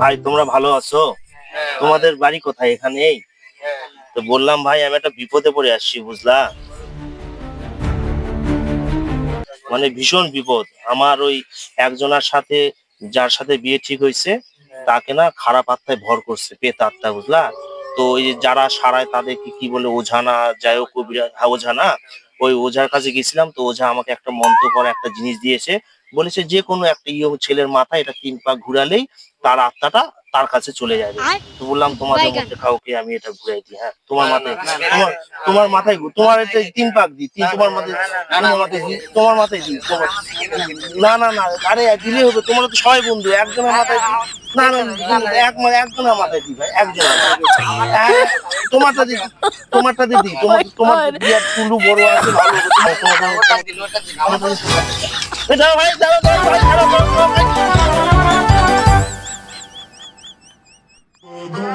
ভাই তোমরা ভালো আছো? তোমাদের বাড়ি কোথায়? এখানেই? তো বললাম ভাই আমি একটা বিপদে পড়ে আসছি বুঝলা? মানে ভীষণ বিপদ। আমার ওই একজনের সাথে যার সাথে বিয়ে ঠিক হয়েছে তাকে না খারাপ আত্মায় ভর করছে পেত আত্মা বুঝলা? তো ওই যে যারা সারায় তাদেরকে কি বলে ওঝানা যাই হোক কবিরা হ্যাঁ, ওঝা না? ওই ওঝার কাছে গেছিলাম তো ওঝা আমাকে একটা মন্ত্র করা একটা জিনিস দিয়েছে বলেছে যে কোনো একটা ইয়ং ছেলের মাথায় এটা তিন পা ঘুরালেই তার আত্মাটা তার কাছে চলে যাবে তো বললাম তোমাদের। মধ্যে কাউকে আমি এটা ঘুরাই দিই হ্যাঁ তোমার মাথায় তোমার তোমার মাথায় তোমার এটা তিন পাক দিই তিন তোমার মাথায় তোমার মাথায় দিই তোমার মাথায় দিই তোমার না না না আরে দিলে হবে তোমার তো সবাই বন্ধু একজনের মাথায় দিই না না এক একজনের মাথায় দিই ভাই একজনের হ্যাঁ, তোমারটা দিই তোমারটা দিদি তোমার তোমার বিয়ার টুলু বড় আছে ভালো তোমার- তোমার- তোমার- তোমার- দাঁড়াও ভাই দাঁড়াও দাঁড়াও দাঁড়াও, দাঁড়াও, দাঁড়াও, ভাই। Oh,